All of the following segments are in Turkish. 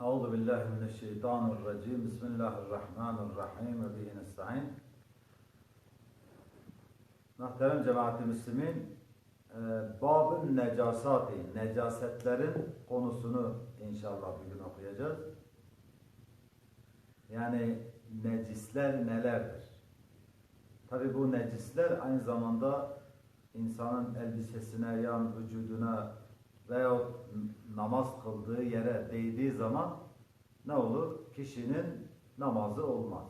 Euzu billahi mineşşeytanirracim. Bismillahirrahmanirrahim ve bihi nestaîn. Muhterem cemaat-i müslimin, e, babın necasati, necasetlerin konusunu inşallah bugün okuyacağız. Yani necisler nelerdir? Tabi bu necisler aynı zamanda insanın elbisesine, yan vücuduna veyahut namaz kıldığı yere değdiği zaman ne olur? Kişinin namazı olmaz.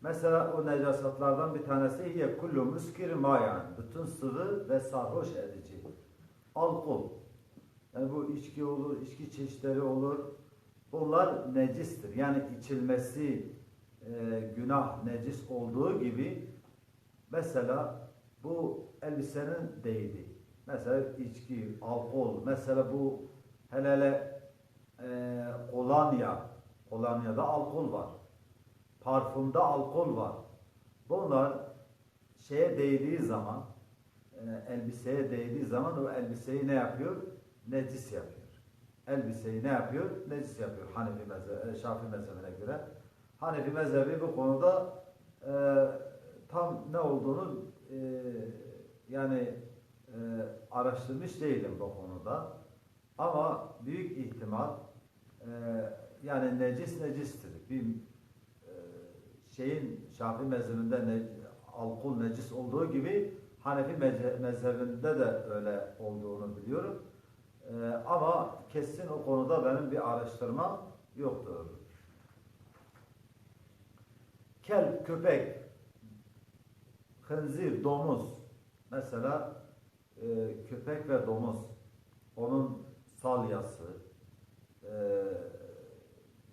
Mesela o necasatlardan bir tanesi hiye kullu muskir mayan. Bütün sıvı ve sarhoş edici. Alkol. Yani bu içki olur, içki çeşitleri olur. Bunlar necistir. Yani içilmesi e, günah necis olduğu gibi mesela bu elbisenin değdi. Mesela içki, alkol, mesela bu hele hele e, kolonya, kolonyada alkol var. Parfümde alkol var. Bunlar şeye değdiği zaman, e, elbiseye değdiği zaman o elbiseyi ne yapıyor? Necis yapıyor. Elbiseyi ne yapıyor? Necis yapıyor. Hanefi mezhebi, e, Şafii mezhebine göre. Hanefi mezhebi bu konuda e, tam ne olduğunu e, yani e, araştırmış değilim bu konuda. Ama büyük ihtimal e, yani necis necistir. Bir e, şeyin Şafii mezhebinde ne, alkol necis olduğu gibi Hanefi mezhebinde de öyle olduğunu biliyorum. E, ama kesin o konuda benim bir araştırmam yoktur. Kel, köpek, hınzir, domuz mesela e, köpek ve domuz onun salyası e,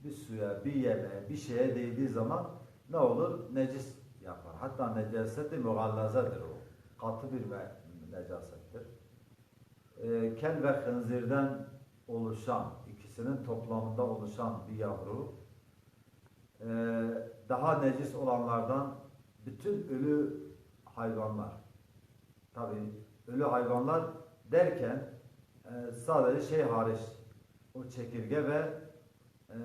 bir suya, bir yemeğe, bir şeye değdiği zaman ne olur? Necis yapar. Hatta necaseti mugallazadır o. Katı bir necasettir. E, kel ve hınzirden oluşan, ikisinin toplamında oluşan bir yavru e, daha necis olanlardan bütün ölü hayvanlar tabi ölü hayvanlar derken e, sadece şey hariç o çekirge ve e,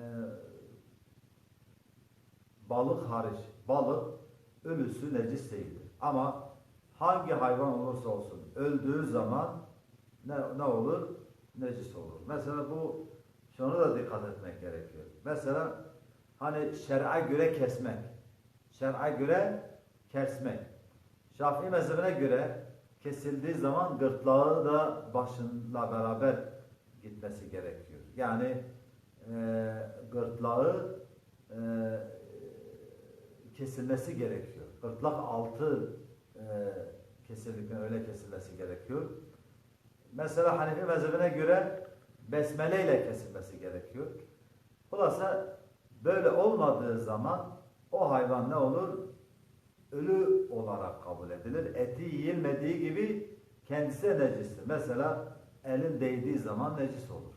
balık hariç balık ölüsü necis değildir. Ama hangi hayvan olursa olsun öldüğü zaman ne, ne olur? Necis olur. Mesela bu şunu da dikkat etmek gerekiyor. Mesela hani şer'a göre kesmek. Şer'a göre kesmek. Şafii mezhebine göre kesildiği zaman gırtlağı da başınla beraber gitmesi gerekiyor. Yani e, gırtlağı e, kesilmesi gerekiyor. Gırtlak altı e, kesildikten öyle kesilmesi gerekiyor. Mesela Hanefi mezhebine göre besmele ile kesilmesi gerekiyor. Hulasa böyle olmadığı zaman o hayvan ne olur? Ölü olarak kabul edilir. Eti yiyilmediği gibi kendisi necistir. Mesela elin değdiği zaman necis olur.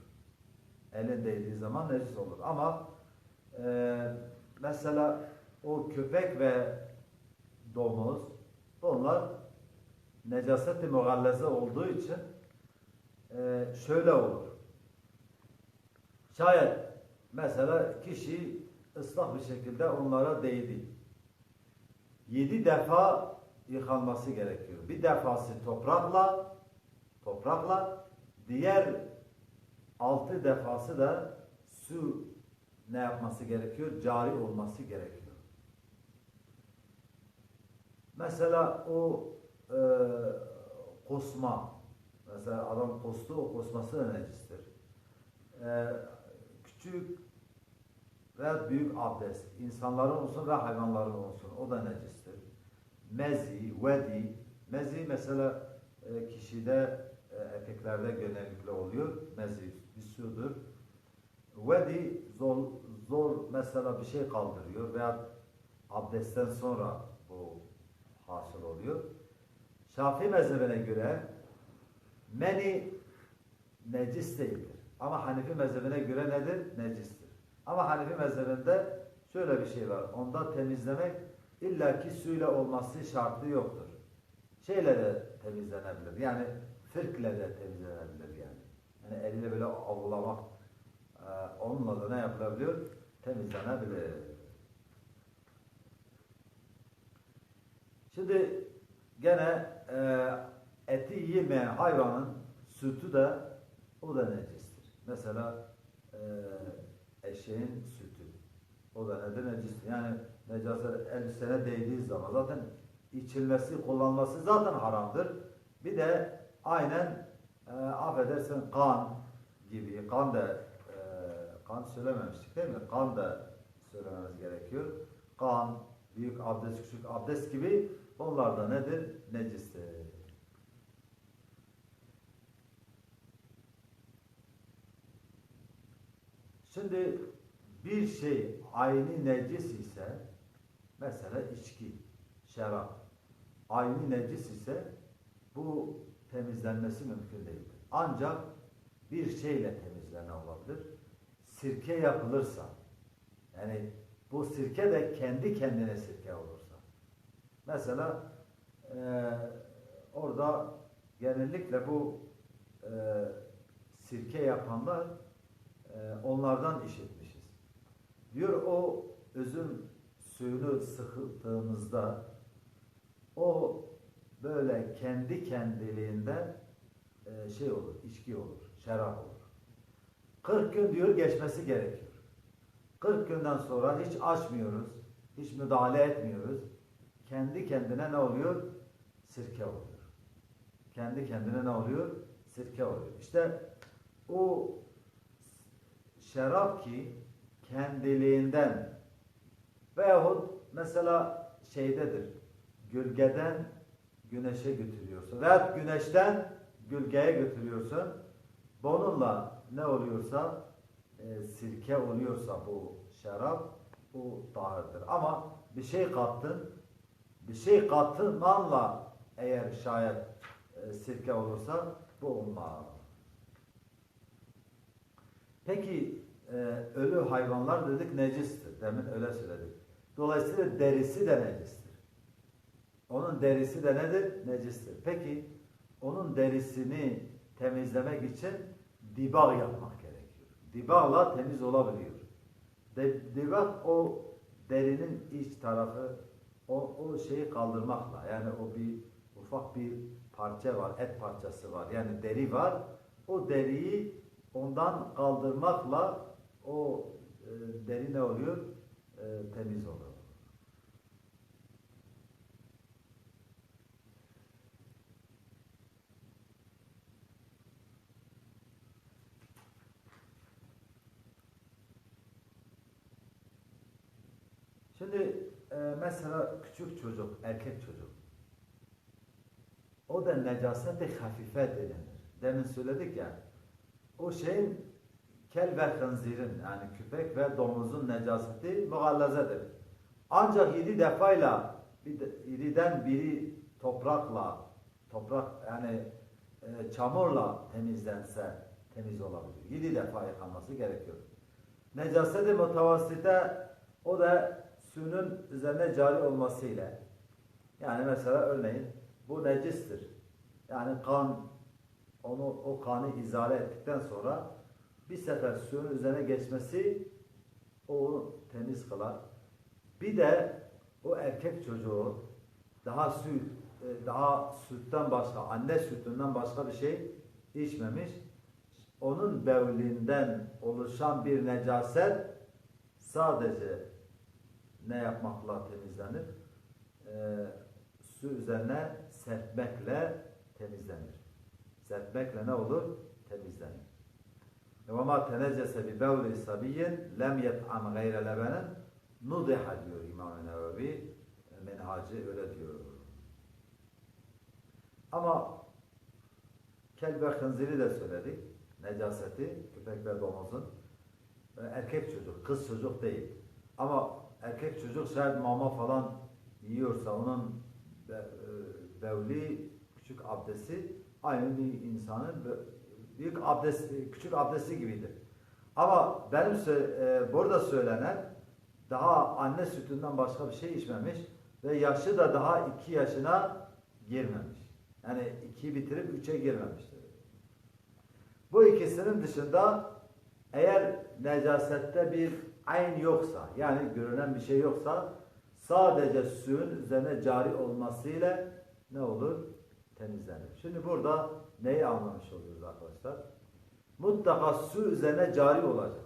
Elin değdiği zaman necis olur. Ama e, mesela o köpek ve domuz bunlar necaset-i mugalleze olduğu için e, şöyle olur. Şayet mesela kişi ıslah bir şekilde onlara değdi yedi defa yıkanması gerekiyor. Bir defası toprakla, toprakla, diğer altı defası da su ne yapması gerekiyor? Cari olması gerekiyor. Mesela o e, kusma, mesela adam kustu, o kusması da necistir. E, küçük ve büyük abdest, insanların olsun ve hayvanların olsun, o da necistir. Mezi, vedi, mezi mesela e, kişide, e, erkeklerde genellikle oluyor, mezi bir sudur. Vedi zor, zor mesela bir şey kaldırıyor veya abdestten sonra bu hasıl oluyor. Şafii mezhebine göre meni necis değildir. Ama Hanefi mezhebine göre nedir? Necistir. Ama Hanefi mezhebinde şöyle bir şey var. Onda temizlemek illaki suyla olması şartı yoktur. Şeyle de temizlenebilir. Yani fırkle de temizlenebilir yani. Yani eliyle böyle avlamak e, onunla da ne yapılabiliyor? Temizlenebilir. Şimdi gene e, eti yemeyen hayvanın sütü de o da necistir. Mesela e, eşeğin sütü. O da nedir? Necistir. Yani necaset elbisene değdiği zaman zaten içilmesi, kullanması zaten haramdır. Bir de aynen e, affedersin kan gibi, kan da e, kan söylememiştik değil mi? Kan da söylememiz gerekiyor. Kan, büyük abdest, küçük abdest gibi onlar da nedir? Necistir. Şimdi bir şey aynı necis ise mesela içki, şarap aynı necis ise bu temizlenmesi mümkün değildir. Ancak bir şeyle temizlene olabilir. Sirke yapılırsa yani bu sirke de kendi kendine sirke olursa. Mesela e, orada genellikle bu e, sirke yapanlar onlardan işitmişiz. Diyor o üzüm suyunu sıktığımızda o böyle kendi kendiliğinden e, şey olur, içki olur, şarap olur. 40 gün diyor geçmesi gerekiyor. 40 günden sonra hiç açmıyoruz, hiç müdahale etmiyoruz. Kendi kendine ne oluyor? Sirke oluyor. Kendi kendine ne oluyor? Sirke oluyor. İşte o şarap ki kendiliğinden veyahut mesela şeydedir, gölgeden güneşe götürüyorsun veya güneşten gölgeye götürüyorsun. Bununla ne oluyorsa e, sirke oluyorsa bu şarap bu tahırdır. Ama bir şey kattın bir şey katmanla eğer şayet e, sirke olursa bu olmaz. Peki e, ölü hayvanlar dedik necistir. Demin öyle söyledik. Dolayısıyla derisi de necistir. Onun derisi de nedir? Necistir. Peki onun derisini temizlemek için dibağ yapmak gerekiyor. Dibağla temiz olabiliyor. De, dibağ o derinin iç tarafı o, o şeyi kaldırmakla yani o bir ufak bir parça var, et parçası var. Yani deri var. O deriyi ondan kaldırmakla o e, deri ne oluyor? E, temiz oluyor. Şimdi e, mesela küçük çocuk, erkek çocuk. O da necaset-i hafife denilir. Demin söyledik ya. O şeyin kel ve hınzirin yani köpek ve domuzun necaseti mugallazedir. Ancak yedi defayla yediden biri toprakla toprak yani e, çamurla temizlense temiz olabilir. Yedi defa yıkanması gerekiyor. Necaset-i mutavassite o da suyunun üzerine cari olmasıyla. Yani mesela örneğin bu necistir. Yani kan onu o kanı izale ettikten sonra bir sefer suyun üzerine geçmesi onu temiz kılar. Bir de o erkek çocuğu daha süt e, daha sütten başka anne sütünden başka bir şey içmemiş. Onun bevlinden oluşan bir necaset sadece ne yapmakla temizlenir? Ee, su üzerine serpmekle temizlenir. Serpmekle ne olur? Temizlenir. Ve ma tenecese bi bevli sabiyyin lem yet'am gayre diyor İmam-ı Nevevi. Menhacı öyle diyor. Ama kel ve hınziri de söyledik. Necaseti, köpek ve domuzun. Erkek çocuk, kız çocuk değil. Ama erkek çocuk şayet mama falan yiyorsa onun e, bevli, küçük abdesti aynı bir insanın büyük abdest, küçük abdesti gibidir. Ama benim e, burada söylenen daha anne sütünden başka bir şey içmemiş ve yaşı da daha iki yaşına girmemiş. Yani iki bitirip üçe girmemiştir. Bu ikisinin dışında Eğer necasette bir ayn yoksa, yani görünen bir şey yoksa, sadece suyun üzerine cari olmasıyla ne olur? Temizlenir. Şimdi burada neyi anlamış oluyoruz arkadaşlar? Mutlaka su üzerine cari olacak.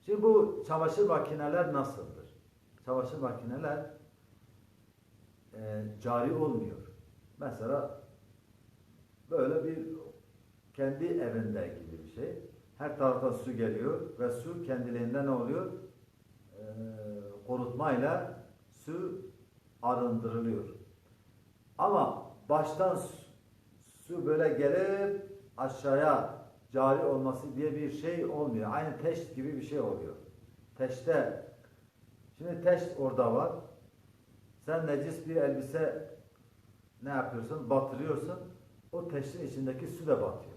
Şimdi bu çamaşır makineler nasıldır? Çamaşır makineler e, cari olmuyor. Mesela böyle bir kendi evinde gibi bir şey. Her tarafta su geliyor ve su kendiliğinden ne oluyor? E, korutmayla su arındırılıyor. Baştan su, böyle gelip aşağıya cari olması diye bir şey olmuyor. Aynı teşt gibi bir şey oluyor. Teşte şimdi teşt orada var. Sen necis bir elbise ne yapıyorsun? Batırıyorsun. O teştin içindeki su da batıyor.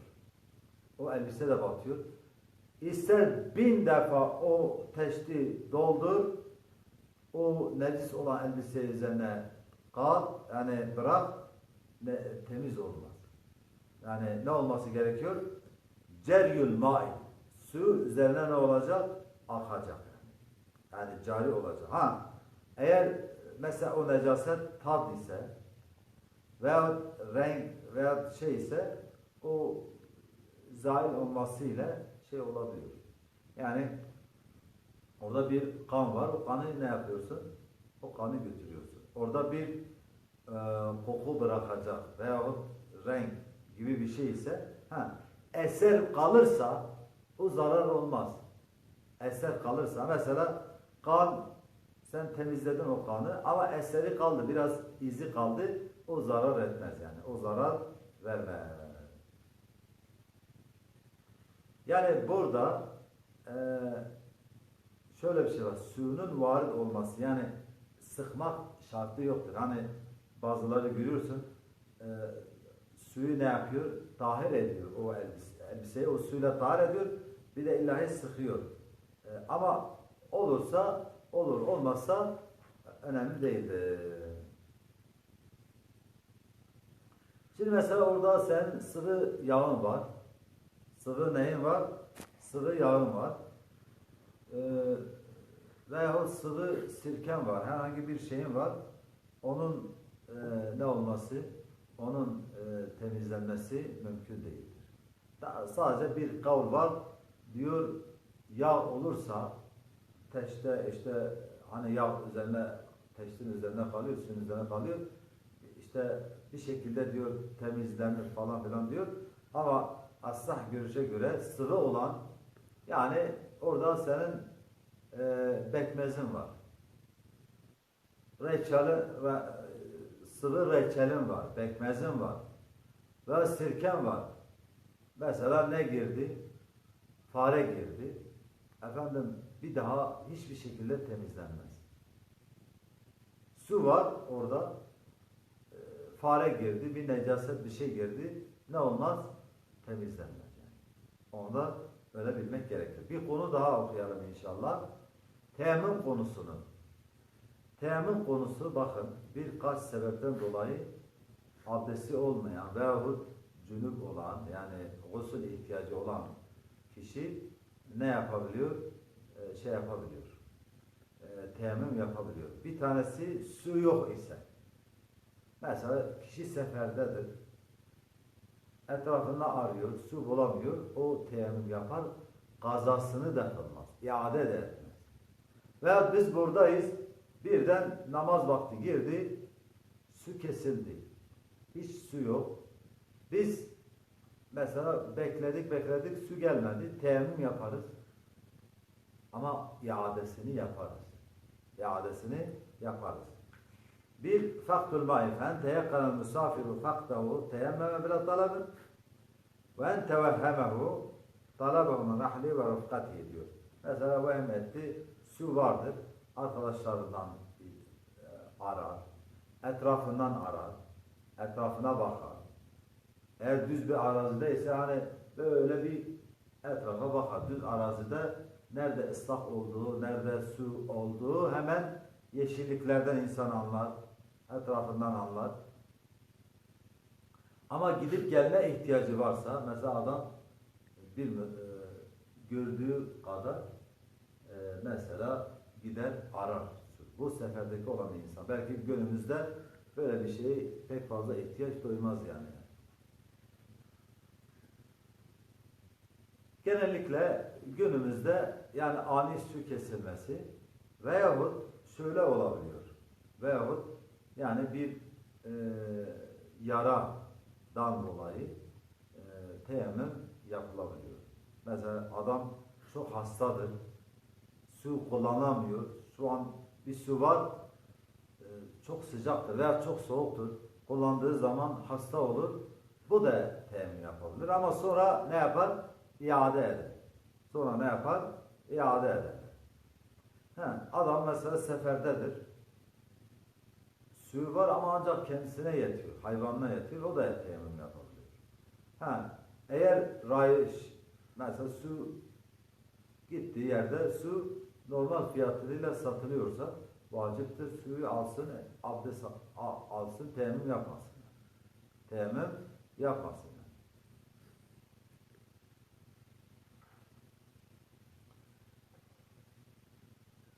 O elbise de batıyor. İster bin defa o teşti doldur, o necis olan elbise üzerine kat, yani bırak, ne, temiz olmaz. Yani ne olması gerekiyor? Ceryül mai. Su üzerine ne olacak? Akacak. Yani, yani cari olacak. Ha, eğer mesela o necaset tad ise veya renk veya şey ise o zahil olmasıyla şey olabiliyor. Yani orada bir kan var. O kanı ne yapıyorsun? O kanı götürüyorsun. Orada bir koku bırakacak veyahut renk gibi bir şey ise ha, eser kalırsa o zarar olmaz. Eser kalırsa mesela kan sen temizledin o kanı ama eseri kaldı biraz izi kaldı o zarar etmez yani o zarar vermez. Yani burada e, şöyle bir şey var suyunun var olması yani sıkmak şartı yoktur. Hani bazıları görüyorsun e, suyu ne yapıyor? Tahir ediyor o elbise, elbiseyi. O suyla tahir ediyor. Bir de ilahi sıkıyor. E, ama olursa olur. Olmazsa önemli değildir. Şimdi mesela orada sen sıvı yağın var. Sıvı neyin var? Sıvı yağın var. Ee, veyahut sıvı sirken var. Herhangi bir şeyin var. Onun e, ne olması? onun e, temizlenmesi mümkün değildir. Daha sadece bir kavl var. Diyor yağ olursa teşte işte hani yağ üzerine teştin üzerine kalıyor, suyun üzerine kalıyor. İşte bir şekilde diyor temizlenir falan filan diyor. Ama aslah görüşe göre sıvı olan yani orada senin e, bekmezin var. Reçeli ve sıvı reçelin var, pekmezin var ve sirken var. Mesela ne girdi? Fare girdi. Efendim bir daha hiçbir şekilde temizlenmez. Su var orada. E, fare girdi, bir necaset bir şey girdi. Ne olmaz? Temizlenmez yani. Onu da öyle bilmek gerekir. Bir konu daha okuyalım inşallah. Teyemmüm konusunu. Teyemmüm konusu bakın birkaç sebepten dolayı abdesti olmayan veyahut cünüp olan yani gusül ihtiyacı olan kişi ne yapabiliyor? Ee, şey yapabiliyor. Ee, teyemmüm yapabiliyor. Bir tanesi su yok ise mesela kişi seferdedir. Etrafında arıyor, su bulamıyor. O teyemmüm yapar. Gazasını da kılmaz. iade de etmez. Veya biz buradayız Birden namaz vakti girdi, su kesildi. Hiç su yok. Biz mesela bekledik bekledik su gelmedi. Teyemmüm yaparız. Ama iadesini yaparız. İadesini yaparız. Bir faktul maifen teyekkana misafiru faktahu teyemmeme bile talabın ve en tevehhemehu talabehu nahli ve rıfkati diyor. Mesela vehim etti su vardır arkadaşlarından e, arar, etrafından arar, etrafına bakar. Eğer düz bir arazideyse hani böyle bir etrafa bakar. Düz arazide nerede ıslak olduğu, nerede su olduğu hemen yeşilliklerden insan anlar, etrafından anlar. Ama gidip gelme ihtiyacı varsa, mesela adam bir e, gördüğü kadar e, mesela gider arar. Bu seferdeki olan insan. Belki günümüzde böyle bir şeye pek fazla ihtiyaç duymaz yani. Genellikle günümüzde yani ani su kesilmesi veyahut şöyle olabiliyor. Veyahut yani bir e, yaradan dolayı e, teyemmüm yapılabiliyor. Mesela adam çok hastadır. Su kullanamıyor. Şu an bir su var e, çok sıcaktır veya çok soğuktur. Kullandığı zaman hasta olur. Bu da temin yapabilir. Ama sonra ne yapar? İade eder. Sonra ne yapar? İade eder. He, adam mesela seferdedir. Suyu var ama ancak kendisine yetiyor. Hayvanına yetiyor. O da teyemmüm yapabilir. Ha, eğer rayış mesela su gittiği yerde su normal fiyatlarıyla satılıyorsa vaciptir suyu alsın, abdest al- alsın, teyemmüm yapmasın. Teyemmüm yapmasın.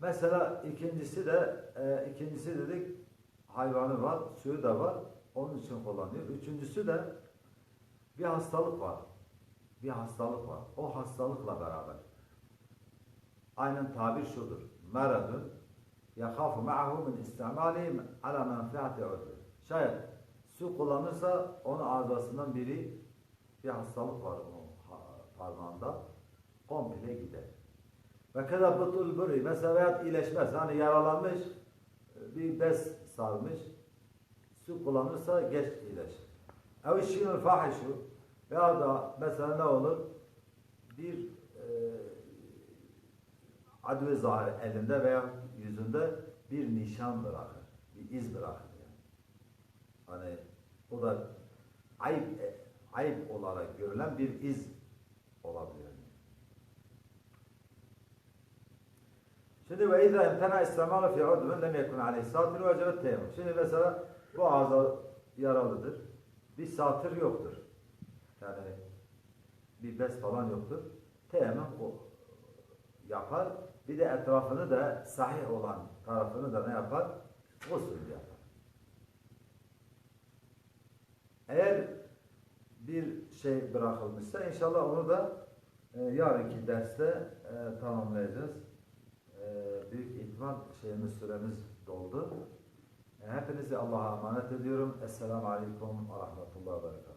Mesela ikincisi de e, ikincisi dedik hayvanı var, suyu da var. Onun için kullanıyor. Üçüncüsü de bir hastalık var. Bir hastalık var. O hastalıkla beraber. Aynen tabir şudur. Meradun yakhafu ma'ahu min istimalihi ala menfiati udri. Şayet su kullanırsa onun arızasından biri bir hastalık var o ha- parmağında. Komple gider. Ve kada butul buri. Mesela veyahut iyileşmez. Hani yaralanmış bir bez sarmış. Su kullanırsa geç iyileşir. Ev işinul fahişu. Veya da mesela ne olur? Bir e, adve zahir elinde veya yüzünde bir nişan bırakır. Bir iz bırakır yani. Hani o da ayıp, ayıp olarak görülen bir iz olabilir. Şimdi ve izâ imtena istemalı fi udvun lem yekun aleyhi satir vecebet teyemmüm. Şimdi mesela bu ağza yaralıdır. Bir satır yoktur. Yani bir bez falan yoktur. Teyemmüm o yapar. Bir de etrafını da sahih olan tarafını da ne yapar? Gusül yapar. Eğer bir şey bırakılmışsa inşallah onu da e, yarınki derste e, tamamlayacağız. E, büyük ihtimal şeyimiz süremiz doldu. E, hepinizi Allah'a emanet ediyorum. Esselamu Aleyküm ve Rahmetullah Berekatuhu.